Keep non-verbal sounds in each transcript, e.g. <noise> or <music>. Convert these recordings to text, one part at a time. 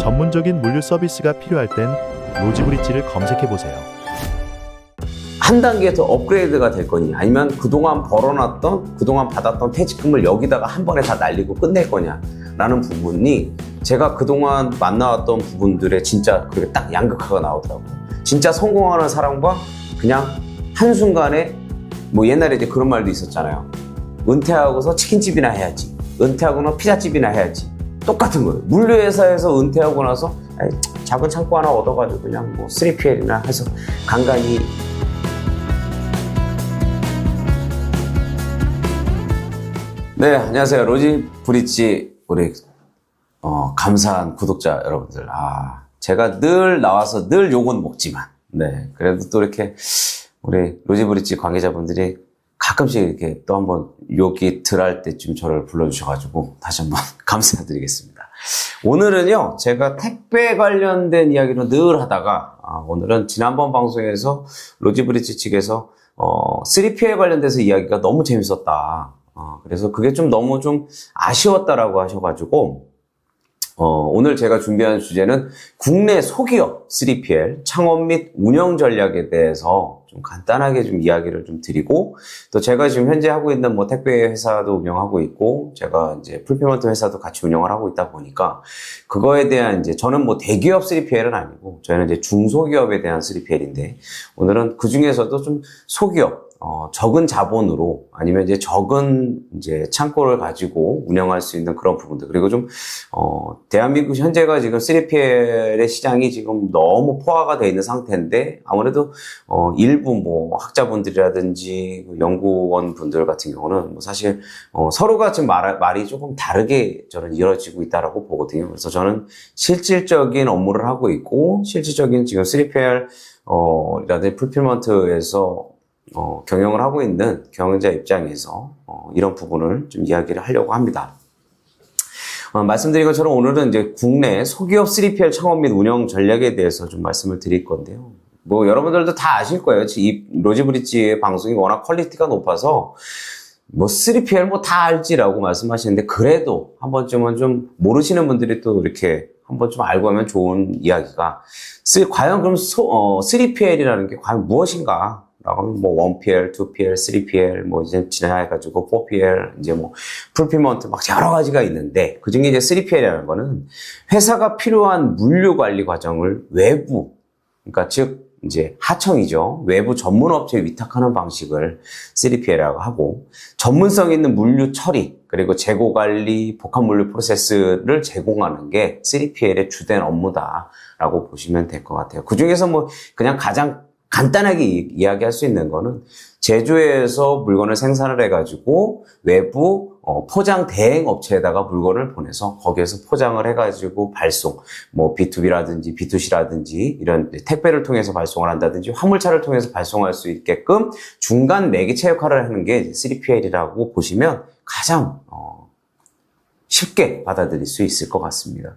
전문적인 물류 서비스가 필요할 땐 로지브리지를 검색해 보세요. 한 단계 더 업그레이드가 될 거니 아니면 그동안 벌어놨던 그동안 받았던 퇴직금을 여기다가 한 번에 다 날리고 끝낼 거냐라는 부분이 제가 그동안 만나왔던 부분들의 진짜 그게 딱 양극화가 나오더라고요. 진짜 성공하는 사람과 그냥 한순간에 뭐 옛날에 이제 그런 말도 있었잖아요. 은퇴하고서 치킨집이나 해야지. 은퇴하고는 피자집이나 해야지. 똑같은 거예요. 물류회사에서 은퇴하고 나서 작은 창고 하나 얻어가지고 그냥 뭐 3PL이나 해서 간간히 네, 안녕하세요. 로지 브릿지 우리 어, 감사한 구독자 여러분들. 아, 제가 늘 나와서 늘 욕은 먹지만, 네, 그래도 또 이렇게 우리 로지 브릿지 관계자분들이 가끔씩 이렇게 또 한번 욕이 덜할 때쯤 저를 불러주셔가지고 다시 한번 <laughs> 감사드리겠습니다. 오늘은요, 제가 택배 관련된 이야기를 늘 하다가, 아, 오늘은 지난번 방송에서 로지브리지 측에서, 어, 3PL 관련돼서 이야기가 너무 재밌었다. 어, 그래서 그게 좀 너무 좀 아쉬웠다라고 하셔가지고, 어, 오늘 제가 준비한 주제는 국내 소기업 3PL 창업 및 운영 전략에 대해서 좀 간단하게 좀 이야기를 좀 드리고 또 제가 지금 현재 하고 있는 뭐 택배 회사도 운영하고 있고 제가 이제 풀피먼트 회사도 같이 운영을 하고 있다 보니까 그거에 대한 이제 저는 뭐 대기업 3PL은 아니고 저희는 이제 중소기업에 대한 3PL인데 오늘은 그 중에서도 좀 소기업 어, 적은 자본으로 아니면 이제 적은 이제 창고를 가지고 운영할 수 있는 그런 부분들 그리고 좀 어, 대한민국 현재가 지금 3PL의 시장이 지금 너무 포화가 돼 있는 상태인데 아무래도 어, 일부 뭐 학자분들이라든지 그 연구원 분들 같은 경우는 뭐 사실 어, 서로가 지금 말, 말이 조금 다르게 저는 이루어지고 있다라고 보거든요. 그래서 저는 실질적인 업무를 하고 있고 실질적인 지금 3PL 어, 라든지 풀필먼트에서 어, 경영을 하고 있는 경영자 입장에서 어, 이런 부분을 좀 이야기를 하려고 합니다. 어, 말씀드린 것처럼 오늘은 이제 국내 소기업 3PL 창업 및 운영 전략에 대해서 좀 말씀을 드릴 건데요. 뭐 여러분들도 다 아실 거예요. 이 로지브리지의 방송이 워낙 퀄리티가 높아서 뭐 3PL 뭐 다 알지라고 말씀하시는데 그래도 한 번쯤은 좀 모르시는 분들이 또 이렇게 한 번쯤 알고 하면 좋은 이야기가 쓰- 과연 그럼 소, 어, 3PL이라는 게 과연 무엇인가? 라고 하면 뭐 1PL, 2PL, 3PL 뭐 이제 진화해가지고 4PL 이제 뭐 풀피먼트 막 여러 가지가 있는데 그 중에 이제 3PL이라는 거는 회사가 필요한 물류 관리 과정을 외부 그러니까 즉 이제 하청이죠. 외부 전문 업체에 위탁하는 방식을 3PL이라고 하고 전문성 있는 물류 처리 그리고 재고 관리, 복합 물류 프로세스를 제공하는 게 3PL의 주된 업무다라고 보시면 될 것 같아요. 그 중에서 뭐 그냥 가장 간단하게 이- 이야기할 수 있는 거는 제조에서 물건을 생산을 해가지고 외부 어, 포장 대행 업체에다가 물건을 보내서 거기에서 포장을 해가지고 발송, 뭐 B2B라든지 B2C라든지 이런 택배를 통해서 발송을 한다든지 화물차를 통해서 발송할 수 있게끔 중간 매개체 역할을 하는 게 3PL이라고 보시면 가장 어, 쉽게 받아들일 수 있을 것 같습니다.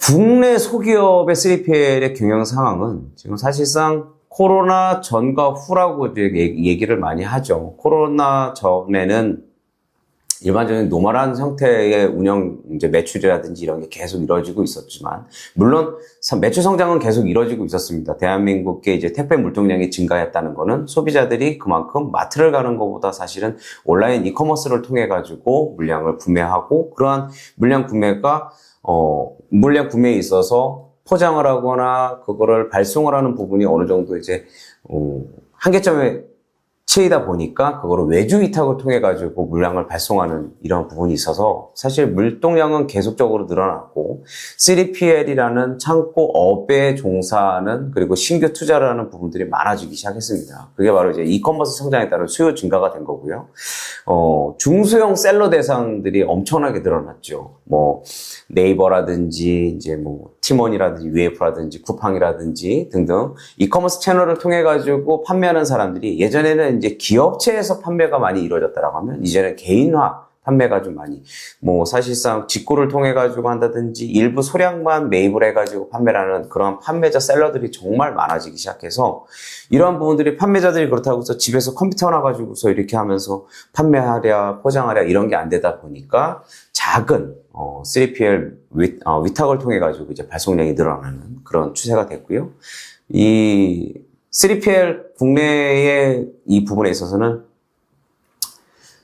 국내 소기업의 3PL의 경영 상황은 지금 사실상 코로나 전과 후라고 얘기를 많이 하죠. 코로나 전에는 일반적인 노멀한 형태의 운영 이제 매출이라든지 이런 게 계속 이루어지고 있었지만 물론 사- 매출 성장은 계속 이루어지고 있었습니다. 대한민국의 이제 택배 물동량이 증가했다는 거는 소비자들이 그만큼 마트를 가는 것보다 사실은 온라인 이커머스를 통해 가지고 물량을 구매하고 그러한 물량 구매가 어 물량 구매에 있어서 포장을 하거나 그거를 발송을 하는 부분이 어느 정도 이제 어, 한계점에 치이다 보니까 그거를 외주 위탁을 통해 가지고 물량을 발송하는 이런 부분이 있어서 사실 물동량은 계속적으로 늘어났고 3PL이라는 창고 업에 종사하는 그리고 신규 투자를 하는 부분들이 많아지기 시작했습니다. 그게 바로 이제 이커머스 성장에 따른 수요 증가가 된 거고요. 어, 중소형 셀러 대상들이 엄청나게 늘어났죠. 뭐 네이버라든지 이제 뭐 티몬이라든지 UF라든지 쿠팡이라든지 등등 이커머스 채널을 통해 가지고 판매하는 사람들이 예전에는 이제 기업체에서 판매가 많이 이루어졌다라고 하면 이제는 개인화 판매가 좀 많이 뭐 사실상 직구를 통해 가지고 한다든지 일부 소량만 매입을 해 가지고 판매를 하는 그런 판매자 셀러들이 정말 많아지기 시작해서 이러한 부분들이 판매자들이 그렇다고 해서 집에서 컴퓨터 하나 가지고서 이렇게 하면서 판매하랴 포장하랴 이런 게 안 되다 보니까 작은 어, 3PL 위, 어, 위탁을 통해 가지고 이제 발송량이 늘어나는 그런 추세가 됐고요. 이 3PL 국내의 이 부분에 있어서는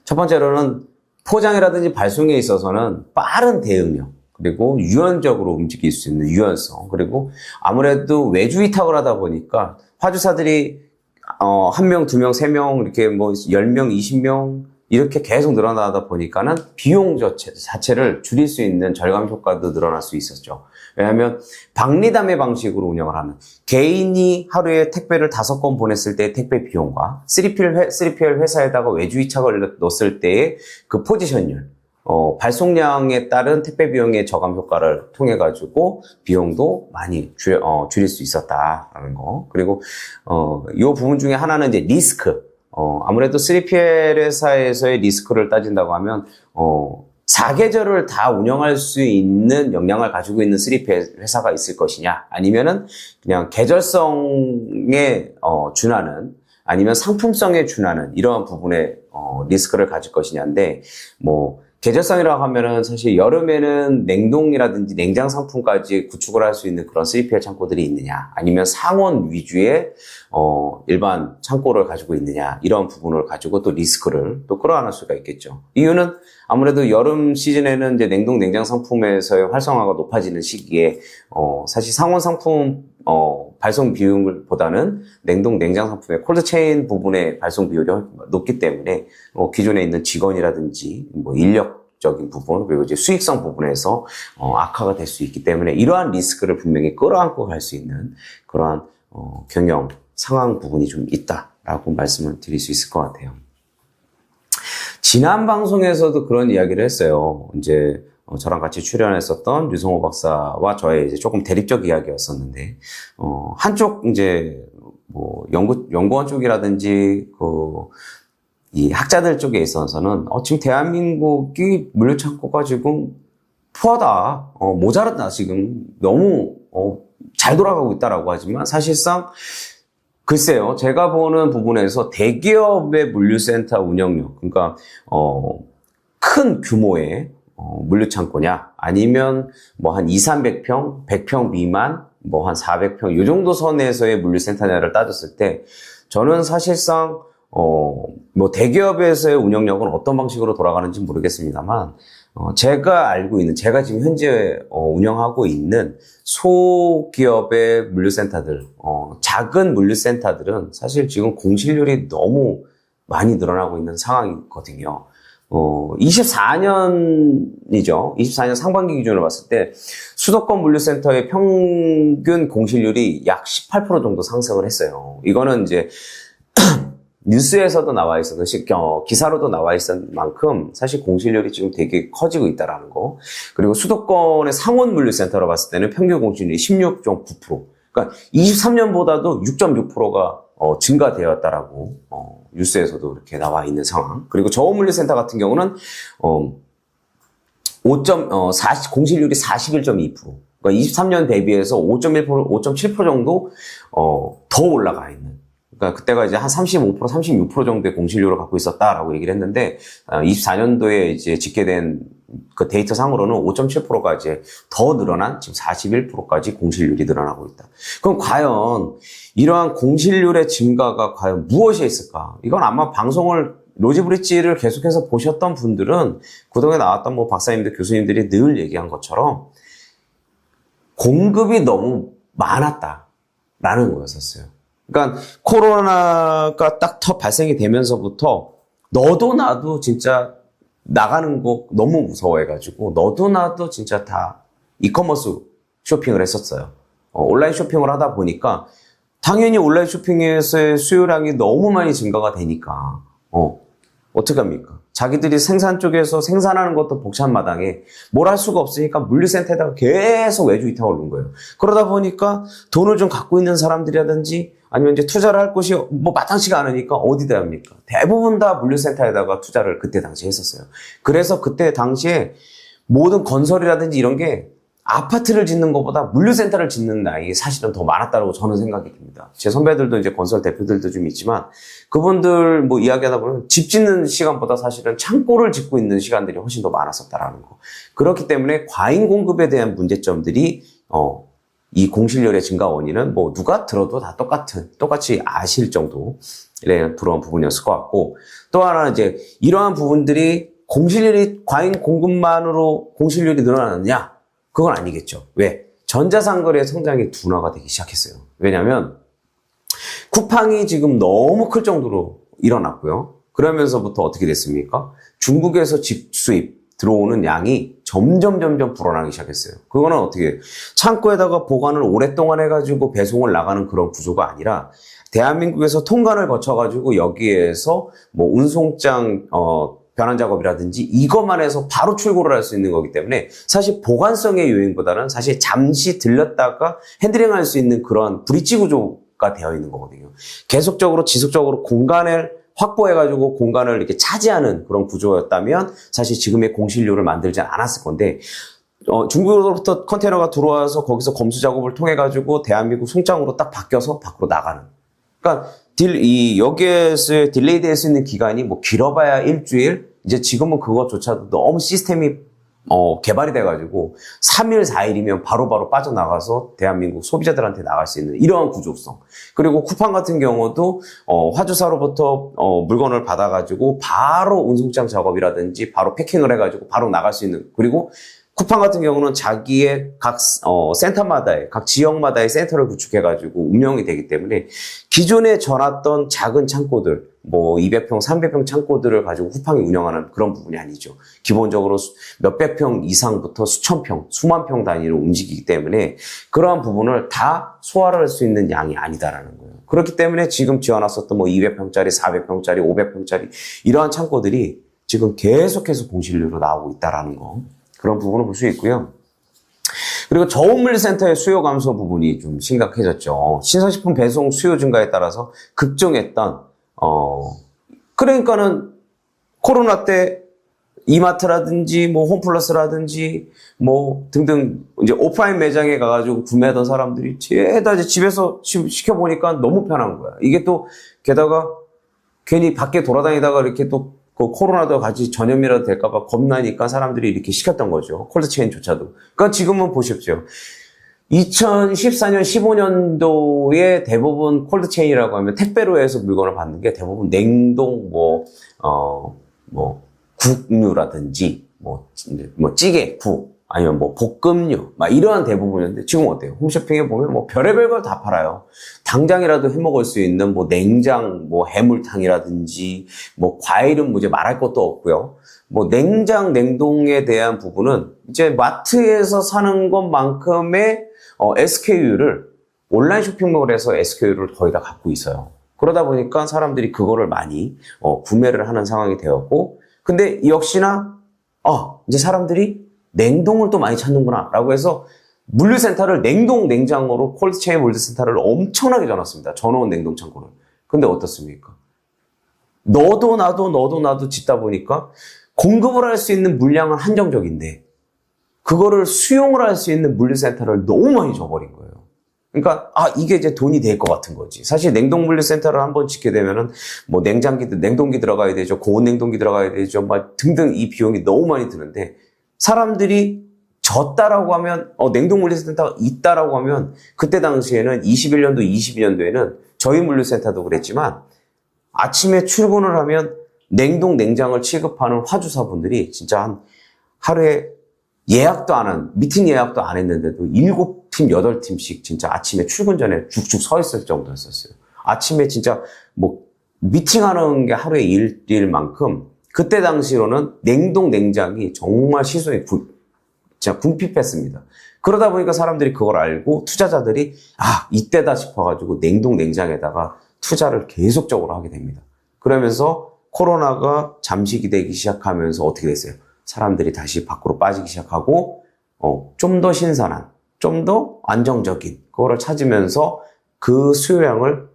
첫 번째로는 포장이라든지 발송에 있어서는 빠른 대응력 그리고 유연적으로 움직일 수 있는 유연성 그리고 아무래도 외주 위탁을 하다 보니까 화주사들이 어, 한 명, 두 명, 세 명, 이렇게 뭐, 10명, 20명, 이렇게 계속 늘어나다 보니까는 비용 자체, 자체 를 줄일 수 있는 절감 효과도 늘어날 수 있었죠. 왜냐하면 박리담의 방식으로 운영을 하는 개인이 하루에 택배를 다섯 건 보냈을 때 택배 비용과 3PL, 회, 3PL 회사에다가 외주 위탁을 넣었을 때의 그 포지션율, 어, 발송량에 따른 택배 비용의 저감 효과를 통해 가지고 비용도 많이 줄, 어, 줄일 수 있었다라는 거. 그리고 어, 요 부분 중에 하나는 이제 리스크. 어, 아무래도 3PL 회사에서의 리스크를 따진다고 하면 어, 사계절을 다 운영할 수 있는 역량을 가지고 있는 3PL 회사가 있을 것이냐, 아니면은 그냥 계절성에 어, 준하는 아니면 상품성에 준하는 이러한 부분에 어, 리스크를 가질 것이냐인데 뭐 계절성이라고 하면은 사실 여름에는 냉동이라든지 냉장 상품까지 구축을 할 수 있는 그런 3PL 창고들이 있느냐 아니면 상온 위주의 어, 일반 창고를 가지고 있느냐 이런 부분을 가지고 또 리스크를 또 끌어안을 수가 있겠죠. 이유는 아무래도 여름 시즌에는 이제 냉동 냉장 상품에서의 활성화가 높아지는 시기에 어, 사실 상온 상품 어, 발송 비율보다는 냉동 냉장 상품의 콜드체인 부분의 발송 비율이 높기 때문에 어, 기존에 있는 직원이라든지 뭐 인력 적인 부분 그리고 이제 수익성 부분에서 어, 악화가 될 수 있기 때문에 이러한 리스크를 분명히 끌어안고 갈 수 있는 그러한 어, 경영 상황 부분이 좀 있다라고 말씀을 드릴 수 있을 것 같아요. 지난 방송에서도 그런 이야기를 했어요. 이제 어, 저랑 같이 출연했었던 류성호 박사와 저의 이제 조금 대립적 이야기였었는데, 어, 한쪽 이제 뭐 연구 연구원 쪽이라든지 그 이 학자들 쪽에 있어서는 어, 지금 대한민국이 물류 창고가 지금 푸하다, 어, 모자랐다 지금 너무 어, 잘 돌아가고 있다라고 하지만 사실상 글쎄요, 제가 보는 부분에서 대기업의 물류센터 운영력, 그러니까 어, 큰 규모의 어, 물류창고냐, 아니면 뭐 한 2, 300평, 100평 미만, 뭐 한 400평, 이 정도 선에서의 물류센터냐를 따졌을 때, 저는 사실상, 어, 뭐 대기업에서의 운영력은 어떤 방식으로 돌아가는지 모르겠습니다만, 어, 제가 알고 있는, 제가 지금 현재 어, 운영하고 있는 소기업의 물류센터들, 어, 작은 물류센터들은 사실 지금 공실률이 너무 많이 늘어나고 있는 상황이거든요. 어, 24년이죠. 24년 상반기 기준으로 봤을 때 수도권 물류센터의 평균 공실률이 약 18% 정도 상승을 했어요. 이거는 이제 <clears throat> 뉴스에서도 나와 있어서 시- 어, 기사로도 나와 있었 만큼 사실 공실률이 지금 되게 커지고 있다라는 거. 그리고 수도권의 상원 물류센터로 봤을 때는 평균 공실률이 16.9%. 그러니까 23년보다도 6.6%가 어, 증가되었다라고 어, 뉴스에서도 이렇게 나와 있는 상황. 그리고 저온물류센터 같은 경우는 어, 5점, 어, 40, 공실률이 41.2%. 그러니까 23년 대비해서 5.1%, 5.7% 정도 어, 더 올라가 있는. 그러니까 그때가 이제 한 35%, 36% 정도의 공실률을 갖고 있었다라고 얘기를 했는데, 24년도에 이제 집계된 그 데이터 상으로는 5.7%가 이제 더 늘어난 지금 41%까지 공실률이 늘어나고 있다. 그럼 과연 이러한 공실률의 증가가 과연 무엇이 있을까? 이건 아마 방송을 로지브리지를 계속해서 보셨던 분들은 그동안에 나왔던 뭐 박사님들, 교수님들이 늘 얘기한 것처럼 공급이 너무 많았다라는 거였었어요. 그러니까 코로나가 딱 터 발생이 되면서부터 너도 나도 진짜 나가는 거 너무 무서워해가지고 너도 나도 진짜 다 이커머스 쇼핑을 했었어요. 어, 온라인 쇼핑을 하다 보니까 당연히 온라인 쇼핑에서의 수요량이 너무 많이 증가가 되니까 어 어떻게 합니까? 자기들이 생산 쪽에서 생산하는 것도 복잡 마당에 뭘 할 수가 없으니까 물류센터에다가 계속 외주 위탁을 놓은 거예요. 그러다 보니까 돈을 좀 갖고 있는 사람들이라든지 아니면 이제 투자를 할 곳이 뭐 마땅치가 않으니까 어디다 합니까? 대부분 다 물류센터에다가 투자를 그때 당시에 했었어요. 그래서 그때 당시에 모든 건설이라든지 이런 게 아파트를 짓는 것보다 물류센터를 짓는 나이 사실은 더 많았다고 저는 생각이 듭니다. 제 선배들도 이제 건설 대표들도 좀 있지만 그분들 뭐 이야기하다 보면 집 짓는 시간보다 사실은 창고를 짓고 있는 시간들이 훨씬 더 많았었다라는 거. 그렇기 때문에 과잉 공급에 대한 문제점들이 어, 이 공실률의 증가 원인은 뭐 누가 들어도 다 똑같은 똑같이 아실 정도의 그런 부분이었을 것 같고 또 하나는 이제 이러한 부분들이 공실률이 과잉 공급만으로 공실률이 늘어나느냐 그건 아니겠죠. 왜? 전자상거래의 성장이 둔화가 되기 시작했어요. 왜냐하면 쿠팡이 지금 너무 클 정도로 일어났고요. 그러면서부터 어떻게 됐습니까? 중국에서 직수입 들어오는 양이 점점 점점 불어나기 시작했어요. 그거는 어떻게 창고에다가 보관을 오랫동안 해가지고 배송을 나가는 그런 구조가 아니라 대한민국에서 통관을 거쳐가지고 여기에서 뭐 운송장 어, 변환 작업이라든지 이것만 해서 바로 출고를 할 수 있는 거기 때문에 사실 보관성의 요인보다는 사실 잠시 들렸다가 핸들링할 수 있는 그런 브릿지 구조가 되어 있는 거거든요. 계속적으로 지속적으로 공간을 확보해가지고 공간을 이렇게 차지하는 그런 구조였다면 사실 지금의 공실료를 만들지 않았을 건데 어, 중국으로부터 컨테이너가 들어와서 거기서 검수 작업을 통해 가지고 대한민국 송장으로 딱 바뀌어서 밖으로 나가는. 그러니까 딜, 이 여기에서 딜레이 될 수 있는 기간이 뭐 길어봐야 일주일. 이제 지금은 그것조차도 너무 시스템이 어, 개발이 돼가지고 3일, 4일이면 바로 바로 빠져나가서 대한민국 소비자들한테 나갈 수 있는 이러한 구조성. 그리고 쿠팡 같은 경우도 어, 화주사로부터 어, 물건을 받아가지고 바로 운송장 작업이라든지 바로 패킹을 해가지고 바로 나갈 수 있는 그리고 쿠팡 같은 경우는 자기의 각 어, 센터마다의 각 지역마다의 센터를 구축해가지고 운영이 되기 때문에 기존에 전놨던 작은 창고들 뭐 200평, 300평 창고들을 가지고 쿠팡이 운영하는 그런 부분이 아니죠. 기본적으로 수- 몇백 평 이상부터 수천 평, 수만 평 단위로 움직이기 때문에 그러한 부분을 다 소화를 할 수 있는 양이 아니다라는 거예요. 그렇기 때문에 지금 지어놨었던 뭐 200평짜리, 400평짜리, 500평짜리 이러한 창고들이 지금 계속해서 공실료로 나오고 있다라는 거. 그런 부분을 볼 수 있고요. 그리고 저온물 센터의 수요 감소 부분이 좀 심각해졌죠. 신선식품 배송 수요 증가에 따라서 급증했던 어 그러니까는 코로나 때 이마트라든지 뭐 홈플러스라든지 뭐 등등 이제 오프라인 매장에 가가지고 구매하던 사람들이 죄다 이제 집에서 시- 시켜 보니까 너무 편한 거야. 이게 또 게다가 괜히 밖에 돌아다니다가 이렇게 또 그 코로나도 같이 전염이라도 될까봐 겁나니까 사람들이 이렇게 시켰던 거죠. 콜드체인조차도. 그러니까 지금은 보십시오. 2014년, 15년도에 대부분 콜드체인이라고 하면 택배로 해서 물건을 받는 게 대부분 냉동, 뭐, 어, 뭐, 국류라든지, 뭐, 뭐 찌개, 국, 아니면 뭐 볶음류, 막 이러한 대부분이었는데 지금 어때요? 홈쇼핑에 보면 뭐 별의별 걸 다 팔아요. 당장이라도 해 먹을 수 있는 뭐 냉장, 뭐 해물탕이라든지, 뭐 과일은 뭐 이제 말할 것도 없고요. 뭐 냉장, 냉동에 대한 부분은 이제 마트에서 사는 것만큼의 어, SKU를 온라인 쇼핑몰에서 SKU를 거의 다 갖고 있어요. 그러다 보니까 사람들이 그거를 많이 어, 구매를 하는 상황이 되었고, 근데 역시나 아 이제 사람들이 냉동을 또 많이 찾는구나 라고 해서 물류센터를 냉동 냉장고로 콜드체인 물류센터를 엄청나게 전놨습니다. 전원 냉동 창고를. 근데 어떻습니까? 너도 나도 너도 나도 짓다 보니까 공급을 할 수 있는 물량은 한정적인데 그거를 수용을 할 수 있는 물류센터를 너무 많이 줘버린 거예요. 그러니까 아 이게 이제 돈이 될 것 같은 거지. 사실 냉동 물류 센터를 한번 짓게 되면은 뭐 냉장기, 냉동기 들어가야 되죠, 고온 냉동기 들어가야 되죠, 막 등등 이 비용이 너무 많이 드는데 사람들이 졌다라고 하면 어, 냉동 물류 센터가 있다라고 하면 그때 당시에는 21년도, 22년도에는 저희 물류 센터도 그랬지만 아침에 출근을 하면 냉동 냉장을 취급하는 화주사분들이 진짜 한 하루에 예약도 안 한, 미팅 예약도 안 했는데도 7팀, 8팀씩 진짜 아침에 출근 전에 죽죽 서 있을 정도였었어요. 아침에 진짜 뭐 미팅하는 게 하루에 일일 만큼 그때 당시로는 냉동 냉장이 정말 시소에 구- 진짜 궁핍했습니다. 그러다 보니까 사람들이 그걸 알고 투자자들이 아, 이때다 싶어가지고 냉동 냉장에다가 투자를 계속적으로 하게 됩니다. 그러면서 코로나가 잠식이 되기 시작하면서 어떻게 됐어요? 사람들이 다시 밖으로 빠지기 시작하고 어, 좀 더 신선한, 좀 더 안정적인 그거를 찾으면서 그 수요량을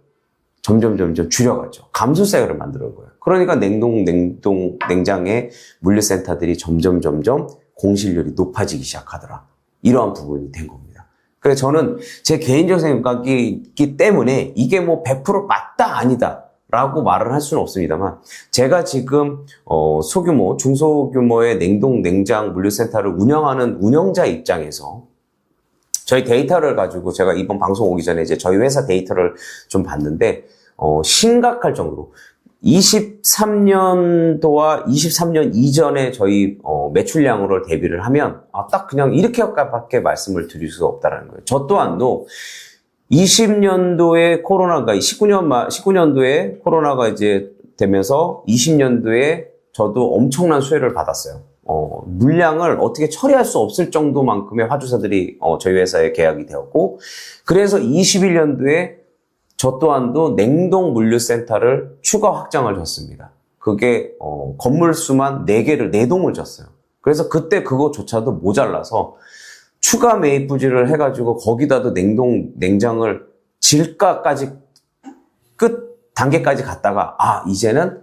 점점 점점 줄여갔죠. 감소세를 만들어 거예요. 그러니까 냉동 냉동 냉장의 물류센터들이 점점 점점 공실률이 높아지기 시작하더라. 이러한 부분이 된 겁니다. 그래서 저는 제 개인적 생각이기 때문에 이게 뭐 100% 맞다 아니다 라고 말을 할 수는 없습니다만 제가 지금 어, 소규모 중소규모의 냉동 냉장 물류센터를 운영하는 운영자 입장에서 저희 데이터를 가지고 제가 이번 방송 오기 전에 이제 저희 회사 데이터를 좀 봤는데 어, 심각할 정도로 23년도와 23년 이전에 저희 어, 매출량으로 대비를 하면 아, 딱 그냥 이렇게밖에 말씀을 드릴 수가 없다라는 거예요. 저 또한도 20년도에 코로나가 19년 말 19년도에 코로나가 이제 되면서 20년도에 저도 엄청난 수혜를 받았어요. 어, 물량을 어떻게 처리할 수 없을 정도만큼의 화주사들이 어, 저희 회사에 계약이 되었고 그래서 21년도에 저 또한도 냉동 물류센터를 추가 확장을 줬습니다. 그게 어, 건물 수만 4개를 4동을 줬어요. 그래서 그때 그거조차도 모자라서 추가 매입 부지를 해가지고 거기다도 냉동 냉장을 질가까지 끝 단계까지 갔다가 아 이제는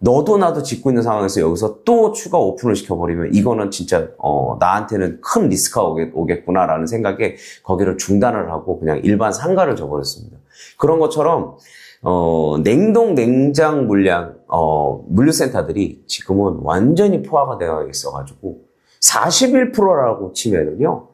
너도 나도 짓고 있는 상황에서 여기서 또 추가 오픈을 시켜버리면 이거는 진짜 어, 나한테는 큰 리스크가 오겠, 오겠구나라는 생각에 거기를 중단을 하고 그냥 일반 상가를 줘버렸습니다. 그런 것처럼 어, 냉동 냉장 물량 어, 물류센터들이 지금은 완전히 포화가 되어 있어가지고 41%라고 치면은요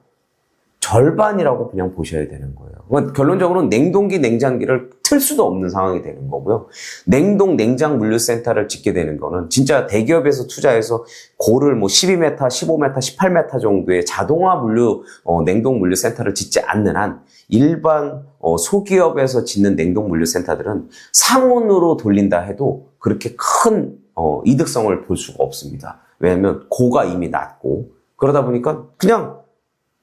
절반이라고 그냥 보셔야 되는 거예요. 그건 결론적으로는 냉동기 냉장기를 틀 수도 없는 상황이 되는 거고요. 냉동 냉장 물류센터를 짓게 되는 거는 진짜 대기업에서 투자해서 고를 뭐 12m, 15m, 18m 정도의 자동화 물류 어, 냉동 물류센터를 짓지 않는 한 일반 어, 소기업에서 짓는 냉동 물류센터들은 상온으로 돌린다 해도 그렇게 큰 어, 이득성을 볼 수가 없습니다. 왜냐하면 고가 이미 낮고 그러다 보니까 그냥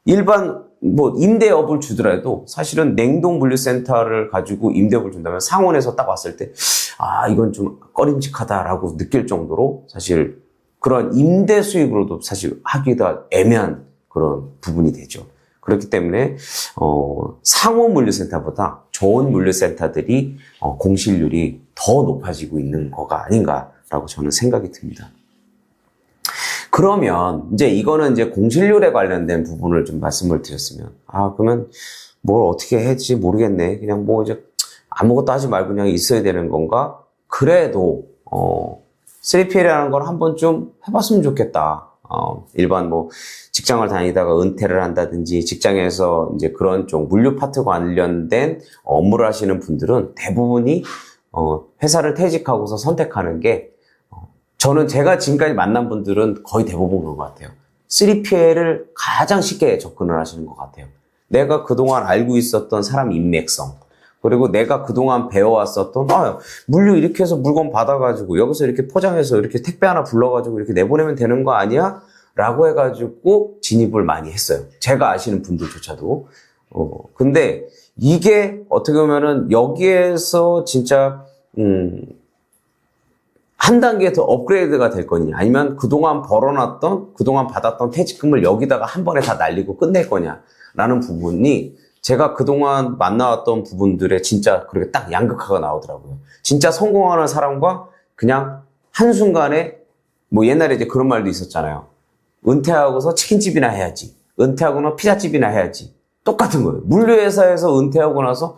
일반 뭐 임대업을 주더라도 사실은 냉동 물류센터를 가지고 임대업을 준다면 상온에서 딱 왔을 때 아 이건 좀 꺼림직하다라고 느낄 정도로 사실 그런 임대 수익으로도 사실 하기가 애매한 그런 부분이 되죠. 그렇기 때문에 어, 상온 물류센터보다 좋은 물류센터들이 어, 공실률이 더 높아지고 있는 거가 아닌가라고 저는 생각이 듭니다. 그러면 이제 이거는 이제 공실률에 관련된 부분을 좀 말씀을 드렸으면 아 그러면 뭘 어떻게 해야지 모르겠네. 그냥 뭐 이제 아무것도 하지 말고 그냥 있어야 되는 건가? 그래도 어 3PL이라는 걸 한번 좀 해봤으면 좋겠다. 어 일반 뭐 직장을 다니다가 은퇴를 한다든지 직장에서 이제 그런 쪽 물류 파트 관련된 업무를 하시는 분들은 대부분이 어 회사를 퇴직하고서 선택하는 게 저는 제가 지금까지 만난 분들은 거의 대부분 그런 것 같아요. 3PL을 가장 쉽게 접근을 하시는 것 같아요. 내가 그동안 알고 있었던 사람 인맥성, 그리고 내가 그동안 배워왔었던, 아, 물류 이렇게 해서 물건 받아가지고, 여기서 이렇게 포장해서 이렇게 택배 하나 불러가지고 이렇게 내보내면 되는 거 아니야? 라고 해가지고 진입을 많이 했어요. 제가 아시는 분들조차도. 어, 근데 이게 어떻게 보면은 여기에서 진짜, 음, 한 단계 더 업그레이드가 될 거냐, 아니면 그동안 벌어놨던, 그동안 받았던 퇴직금을 여기다가 한 번에 다 날리고 끝낼 거냐라는 부분이 제가 그동안 만나왔던 부분들의 진짜 그렇게 딱 양극화가 나오더라고요. 진짜 성공하는 사람과 그냥 한순간에 뭐 옛날에 이제 그런 말도 있었잖아요. 은퇴하고서 치킨집이나 해야지. 은퇴하고는 피자집이나 해야지. 똑같은 거예요. 물류회사에서 은퇴하고 나서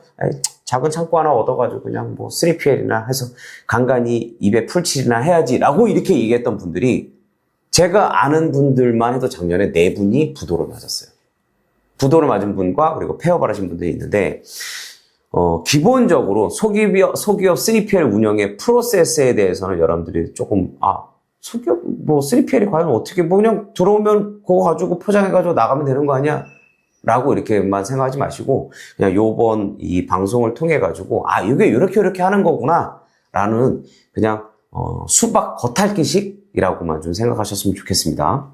작은 창고 하나 얻어가지고 그냥 뭐 3PL이나 해서 간간히 입에 풀칠이나 해야지라고 이렇게 얘기했던 분들이 제가 아는 분들만 해도 작년에 네 분이 부도를 맞았어요. 부도를 맞은 분과 그리고 폐업을 하신 분들이 있는데 어, 기본적으로 소기업, 소기업 3PL 운영의 프로세스에 대해서는 여러분들이 조금 아 소기업 뭐 3PL이 과연 어떻게 뭐 그냥 들어오면 그거 가지고 포장해가지고 나가면 되는 거 아니야? 라고 이렇게만 생각하지 마시고 그냥 요번 이 방송을 통해 가지고 아 이게 이렇게 이렇게 하는 거구나 라는 그냥 어, 수박 겉핥기식이라고만 좀 생각하셨으면 좋겠습니다.